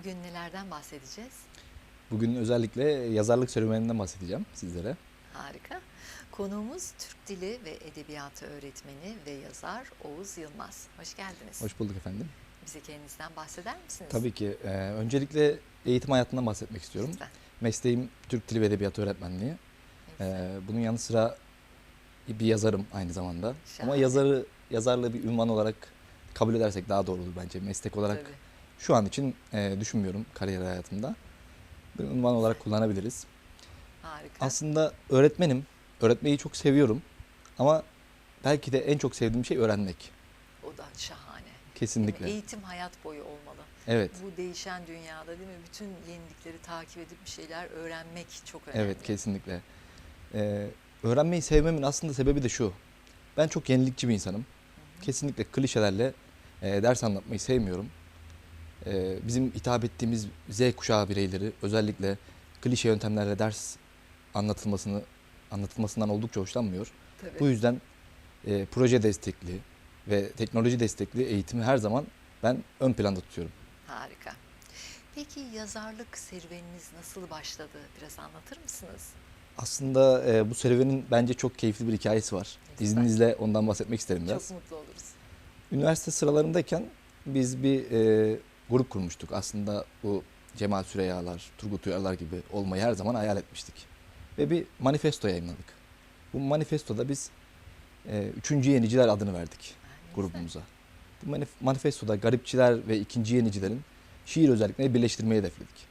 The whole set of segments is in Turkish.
Bugün nelerden bahsedeceğiz? Bugün özellikle yazarlık serüveninden bahsedeceğim sizlere. Harika. Konuğumuz Türk Dili ve Edebiyatı öğretmeni ve yazar Oğuz Yılmaz. Hoş geldiniz. Hoş bulduk efendim. Bize kendinizden bahseder misiniz? Tabii ki. e, öncelikle eğitim hayatından bahsetmek istiyorum. Lütfen. Mesleğim Türk Dili ve Edebiyatı öğretmenliği. Ne güzel. E, bunun yanı sıra bir yazarım aynı zamanda. Ama Şahane. yazarı yazarlığı bir ünvan olarak kabul edersek daha doğru olur bence. Meslek olarak Tabii. Şu an için e, düşünmüyorum kariyer hayatımda. Bir ünvan olarak kullanabiliriz. Harika. Aslında öğretmenim. Öğretmeyi çok seviyorum. Ama belki de en çok sevdiğim şey öğrenmek. o da şahane. Kesinlikle. Eğitim hayat boyu olmalı. Evet. Bu değişen dünyada değil mi? Bütün yenilikleri takip edip bir şeyler öğrenmek çok önemli. Evet kesinlikle. Ee, öğrenmeyi sevmemin aslında sebebi de şu. Ben çok yenilikçi bir insanım. Kesinlikle klişelerle e, ders anlatmayı sevmiyorum. Ee, bizim hitap ettiğimiz Z kuşağı bireyleri özellikle klişe yöntemlerle ders anlatılmasını anlatılmasından oldukça hoşlanmıyor. Tabii. Bu yüzden e, proje destekli ve teknoloji destekli eğitimi her zaman ben ön planda tutuyorum. Harika. Peki yazarlık serüveniniz nasıl başladı? Biraz anlatır mısınız? Aslında e, bu serüvenin bence çok keyifli bir hikayesi var. Lütfen. İzninizle ondan bahsetmek isterim biraz. Çok mutlu oluruz. Üniversite sıralarındayken biz bir e, grup kurmuştuk. Aslında bu Cemal Süreyyalar, Turgut Uyarlar gibi olmayı her zaman hayal etmiştik. Ve bir manifesto yayınladık. Bu manifestoda biz e, Üçüncü Yeniciler adını verdik grubumuza. Bu manif- manifestoda garipçiler ve ikinci yenicilerin şiir özelliklerini birleştirmeyi hedefledik.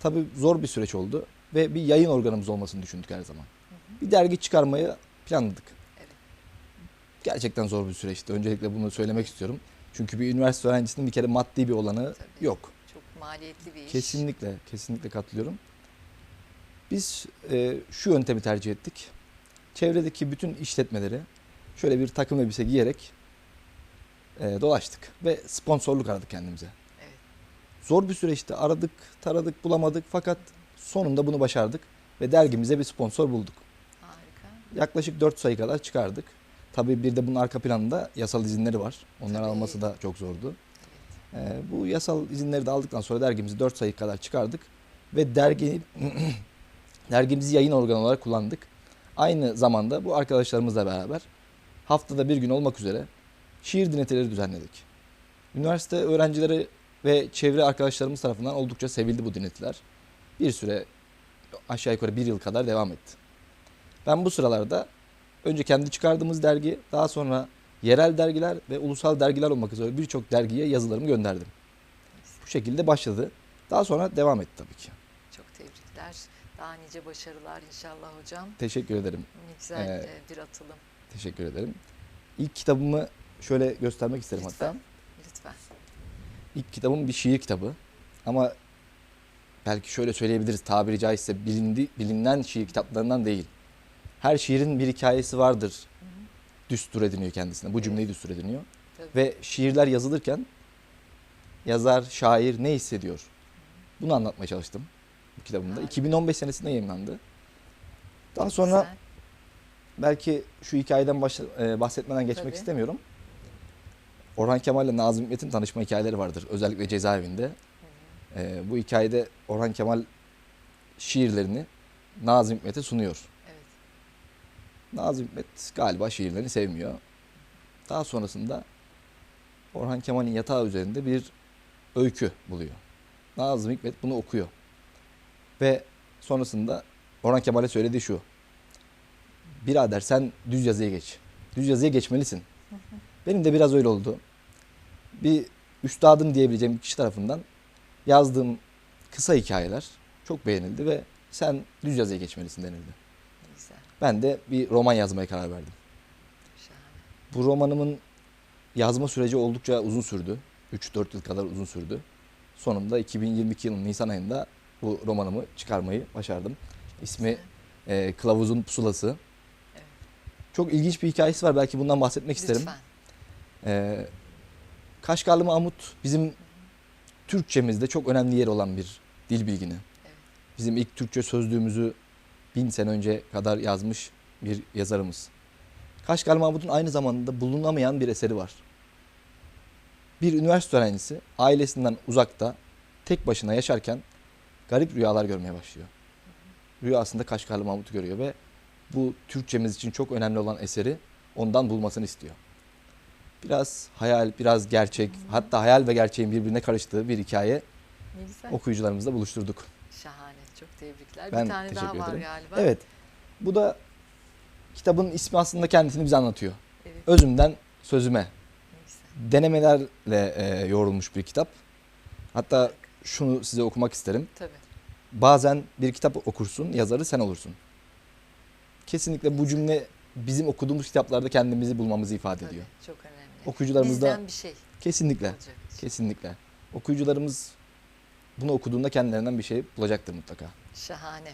Tabii zor bir süreç oldu ve bir yayın organımız olmasını düşündük her zaman. Bir dergi çıkarmayı planladık. Gerçekten zor bir süreçti. Öncelikle bunu söylemek istiyorum. Çünkü bir üniversite öğrencisinin bir kere maddi bir olanı Tabii. yok. Çok maliyetli bir iş. Kesinlikle, kesinlikle katılıyorum. Biz e, şu yöntemi tercih ettik. Çevredeki bütün işletmeleri şöyle bir takım elbise giyerek e, dolaştık ve sponsorluk aradık kendimize. Evet. Zor bir süreçti. Aradık, taradık, bulamadık fakat sonunda bunu başardık ve dergimize bir sponsor bulduk. Harika. Yaklaşık 4 sayı kadar çıkardık. Tabii bir de bunun arka planında yasal izinleri var. Onları Tabii. alması da çok zordu. Evet. Ee, bu yasal izinleri de aldıktan sonra dergimizi 4 sayı kadar çıkardık ve dergi dergimizi yayın organı olarak kullandık. Aynı zamanda bu arkadaşlarımızla beraber haftada bir gün olmak üzere şiir dinletileri düzenledik. Üniversite öğrencileri ve çevre arkadaşlarımız tarafından oldukça sevildi bu dinletiler. Bir süre aşağı yukarı bir yıl kadar devam etti. Ben bu sıralarda önce kendi çıkardığımız dergi, daha sonra yerel dergiler ve ulusal dergiler olmak üzere birçok dergiye yazılarımı gönderdim. Bu şekilde başladı. Daha sonra devam etti tabii ki. Çok tebrikler. Daha nice başarılar inşallah hocam. Teşekkür ederim. Ne güzel Ee, e, bir atılım. Teşekkür ederim. İlk kitabımı şöyle göstermek isterim Lütfen. hatta. Lütfen. İlk kitabım bir şiir kitabı. Ama belki şöyle söyleyebiliriz tabiri caizse bilindi, bilinen şiir kitaplarından değil. Her şiirin bir hikayesi vardır. Hı hı. Düstur ediniyor kendisine. Bu cümleyi düstur ediniyor. Tabii. Ve şiirler yazılırken yazar, şair ne hissediyor? Bunu anlatmaya çalıştım bu kitabımda. Harika. 2015 senesinde yayınlandı. Daha sonra Güzel. belki şu hikayeden baş- e, bahsetmeden geçmek Tabii. istemiyorum. Orhan Kemal ile Nazım Hikmet'in tanışma hikayeleri vardır. Özellikle cezaevinde. E, bu hikayede Orhan Kemal şiirlerini Nazım Hikmet'e sunuyor. Nazım Hikmet galiba şiirlerini sevmiyor. Daha sonrasında Orhan Kemal'in yatağı üzerinde bir öykü buluyor. Nazım Hikmet bunu okuyor. Ve sonrasında Orhan Kemal'e söylediği şu. Birader sen düz yazıya geç. Düz yazıya geçmelisin. Benim de biraz öyle oldu. Bir üstadım diyebileceğim bir kişi tarafından yazdığım kısa hikayeler çok beğenildi ve sen düz yazıya geçmelisin denildi. Ben de bir roman yazmaya karar verdim. Bu romanımın yazma süreci oldukça uzun sürdü. 3-4 yıl kadar uzun sürdü. Sonunda 2022 yılının Nisan ayında bu romanımı çıkarmayı başardım. İsmi e, Kılavuzun Pusulası. Evet. Çok ilginç bir hikayesi var. Belki bundan bahsetmek isterim. Lütfen. E, Kaşgarlı Mahmut bizim Türkçemizde çok önemli yeri olan bir dil bilgini. Evet. Bizim ilk Türkçe sözlüğümüzü bin sene önce kadar yazmış bir yazarımız. Kaşgarlı Mahmut'un aynı zamanda bulunamayan bir eseri var. Bir üniversite öğrencisi ailesinden uzakta tek başına yaşarken garip rüyalar görmeye başlıyor. Rüyasında Kaşgarlı Mahmut'u görüyor ve bu Türkçemiz için çok önemli olan eseri ondan bulmasını istiyor. Biraz hayal, biraz gerçek, hatta hayal ve gerçeğin birbirine karıştığı bir hikaye okuyucularımızla buluşturduk. Şahane. Çok tebrikler. Ben bir tane daha teşekkür var ederim. galiba. Evet. Bu da kitabın ismi aslında kendisini bize anlatıyor. Evet. Özümden sözüme. Ne güzel. Denemelerle e, yoğrulmuş bir kitap. Hatta şunu size okumak isterim. Tabii. Bazen bir kitap okursun, yazarı sen olursun. Kesinlikle bu cümle bizim okuduğumuz kitaplarda kendimizi bulmamızı ifade tabii. ediyor. Çok önemli. Okuyucularımız da Bizden bir şey kesinlikle, olacak. kesinlikle. Okuyucularımız bunu okuduğunda kendilerinden bir şey bulacaktır mutlaka. Şahane.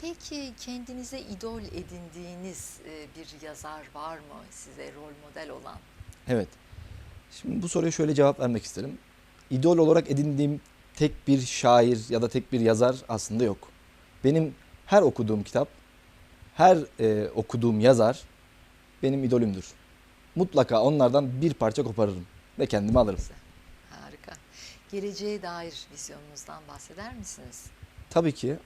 Peki kendinize idol edindiğiniz e, bir yazar var mı size rol model olan? Evet. Şimdi bu soruya şöyle cevap vermek isterim. İdol olarak edindiğim tek bir şair ya da tek bir yazar aslında yok. Benim her okuduğum kitap, her e, okuduğum yazar benim idolümdür. Mutlaka onlardan bir parça koparırım ve kendime alırım. Geleceğe dair vizyonunuzdan bahseder misiniz? Tabii ki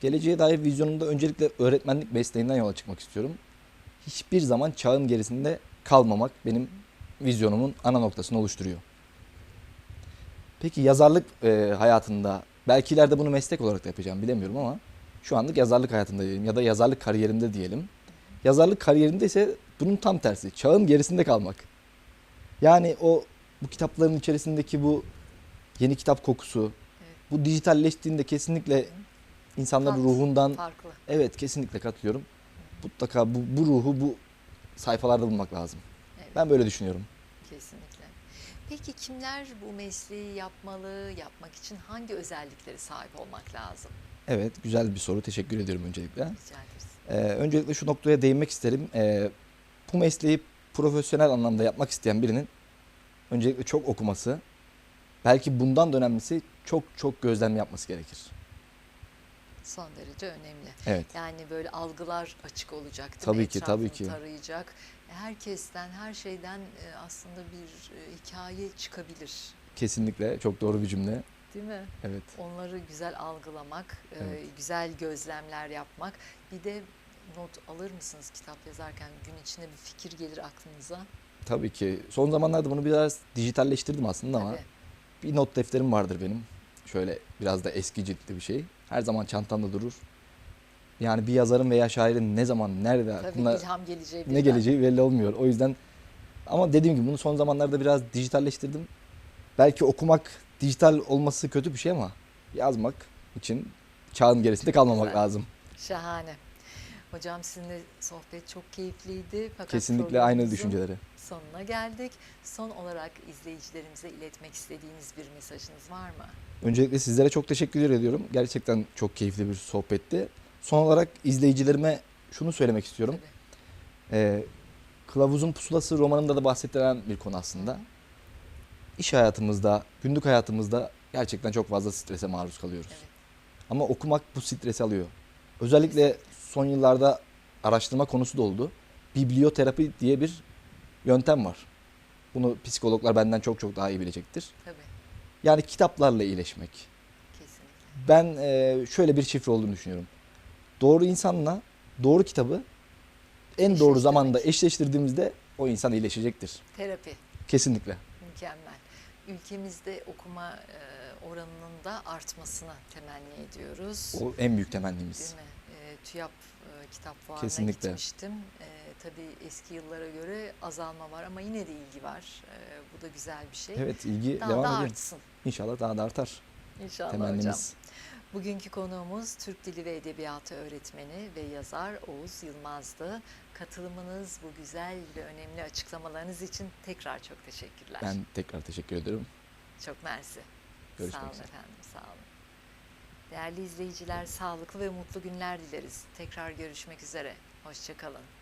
geleceğe dair vizyonumda öncelikle öğretmenlik mesleğinden yola çıkmak istiyorum. Hiçbir zaman çağın gerisinde kalmamak benim vizyonumun ana noktasını oluşturuyor. Peki yazarlık e, hayatında belki ileride bunu meslek olarak da yapacağım bilemiyorum ama şu anlık yazarlık hayatında diyelim ya da yazarlık kariyerimde diyelim. Yazarlık kariyerinde ise bunun tam tersi. Çağın gerisinde kalmak. Yani o bu kitapların içerisindeki bu yeni kitap kokusu, Evet. bu dijitalleştiğinde kesinlikle insanların ruhundan Farklı. evet kesinlikle katılıyorum. Mutlaka bu, bu ruhu bu sayfalarda bulmak lazım. Evet. Ben böyle düşünüyorum. Kesinlikle. Peki kimler bu mesleği yapmalı, yapmak için hangi özelliklere sahip olmak lazım? Evet güzel bir soru. Teşekkür ediyorum öncelikle. Rica ederiz. Ee, öncelikle şu noktaya değinmek isterim. Ee, bu mesleği profesyonel anlamda yapmak isteyen birinin öncelikle çok okuması, belki bundan da önemlisi çok çok gözlem yapması gerekir. Son derece önemli. Evet. Yani böyle algılar açık olacak değil Tabii mi? ki, tabii ki. tarayacak. Herkesten, her şeyden e, aslında bir e, hikaye çıkabilir. Kesinlikle çok doğru bir cümle. Değil mi? Evet. Onları güzel algılamak, e, Evet. güzel gözlemler yapmak. Bir de not alır mısınız kitap yazarken? Gün içinde bir fikir gelir aklınıza. Tabii ki. Son zamanlarda bunu biraz dijitalleştirdim aslında ama Tabii. Bir not defterim vardır benim. Şöyle biraz da eski ciltli bir şey. Her zaman çantamda durur. Yani bir yazarın veya şairin ne zaman, nerede Tabii aklına ilham geleceği ne geleceği belli olmuyor. O yüzden ama dediğim gibi bunu son zamanlarda biraz dijitalleştirdim. Belki okumak dijital olması kötü bir şey ama yazmak için çağın gerisinde kalmamak Güzel. lazım. Şahane. Hocam sizinle sohbet çok keyifliydi. Fakat Kesinlikle aynı düşünceleri. Sonuna geldik. Son olarak izleyicilerimize iletmek istediğiniz bir mesajınız var mı? Öncelikle sizlere çok teşekkür ediyorum. Gerçekten çok keyifli bir sohbetti. Son olarak izleyicilerime şunu söylemek istiyorum. Tabii. Ee, Kılavuzun Pusulası romanında da bahsedilen bir konu aslında. Hı. İş hayatımızda, günlük hayatımızda gerçekten çok fazla strese maruz kalıyoruz. Evet. Ama okumak bu stresi alıyor. Özellikle son yıllarda araştırma konusu da oldu. Biblioterapi diye bir yöntem var. Bunu psikologlar benden çok çok daha iyi bilecektir. Tabii. Yani kitaplarla iyileşmek. Kesinlikle. Ben e, şöyle bir şifre olduğunu düşünüyorum. Doğru insanla doğru kitabı en doğru zamanda eşleştirdiğimizde o insan iyileşecektir. Terapi. Kesinlikle. Mükemmel. Ülkemizde okuma e, oranının da artmasını temenni ediyoruz. O en büyük temennimiz. Değil mi? TÜYAP e, kitap fuarına Kesinlikle. gitmiştim. E, tabii eski yıllara göre azalma var ama yine de ilgi var. E, bu da güzel bir şey. Evet ilgi Daha devam da ediyor. artsın İnşallah daha da artar inşallah hocam. temennimiz. Bugünkü konuğumuz Türk Dili ve Edebiyatı öğretmeni ve yazar Oğuz Yılmaz'dı. Katılımınız, bu güzel ve önemli açıklamalarınız için tekrar çok teşekkürler. Ben tekrar teşekkür ederim. Çok mersi. Görüşmek sağ olun üzere. efendim, sağ olun. Değerli izleyiciler, sağlıklı ve mutlu günler dileriz. Tekrar görüşmek üzere. Hoşçakalın.